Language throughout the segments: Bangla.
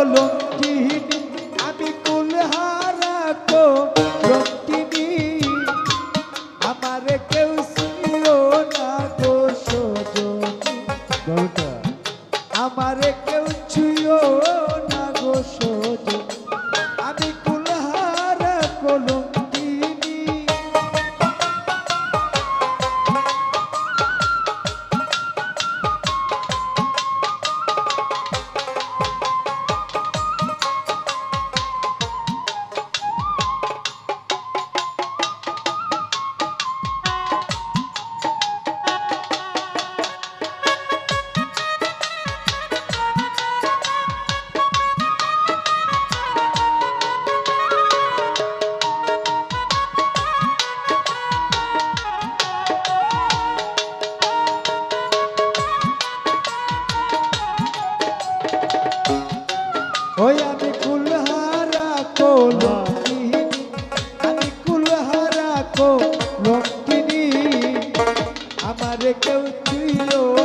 হলো ঠিক আর কেউ ছিল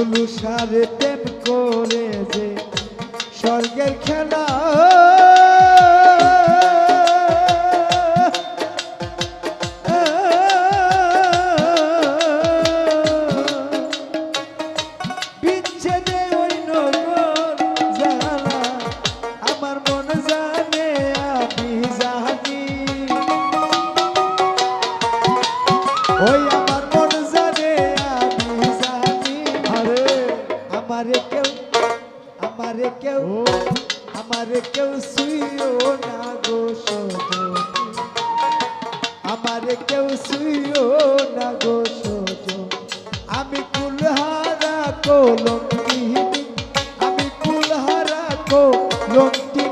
অনুসারে প্রেম করে যে স্বর্গের খেলা কলঙ্কি আমি কুলহারা কলঙ্কি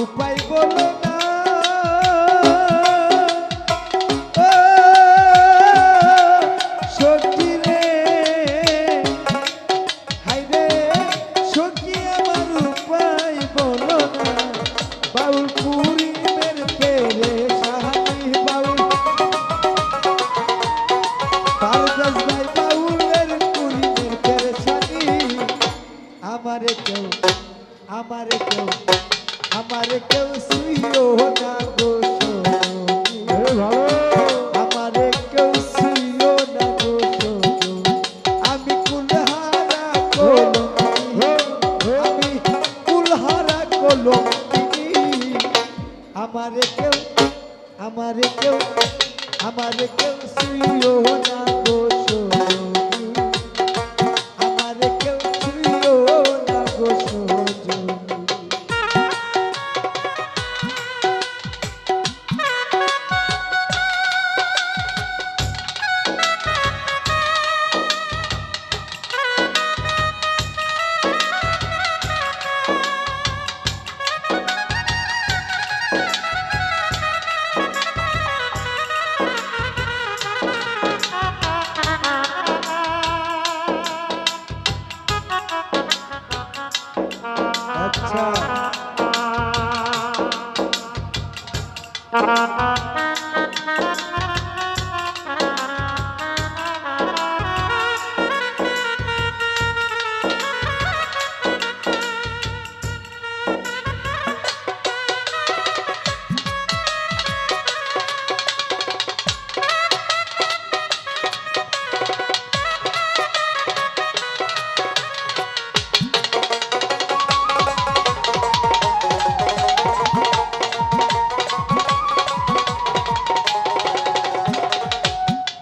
O pai bolou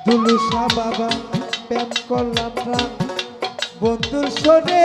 Dulu Shah বাবা প্যাম করলাম বন্ধুর সরে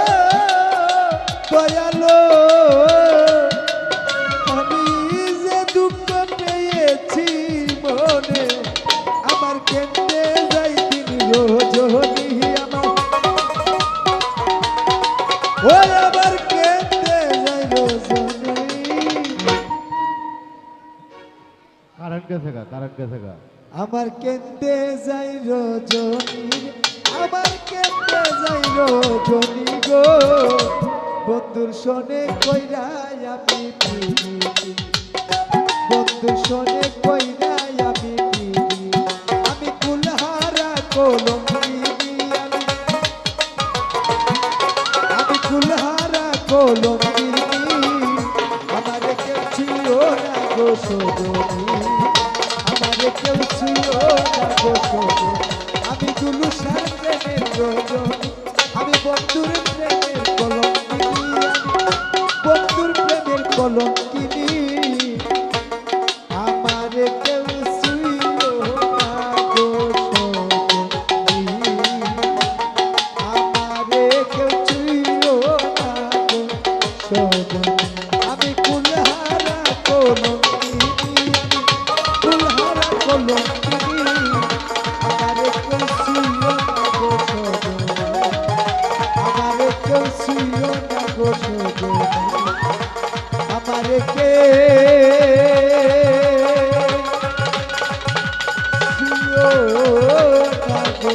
কারেন্ট গেছে গা কারেন্ট গেছে গা। আমার কেন্দ্রে যাই রজনী আমার কেন্দ্রে যাই রজনী গো। বন্ধুর শোনে কইরা আমি বন্ধুর শোনে কই জগজনী দিও না গো আমার কে দিও না গো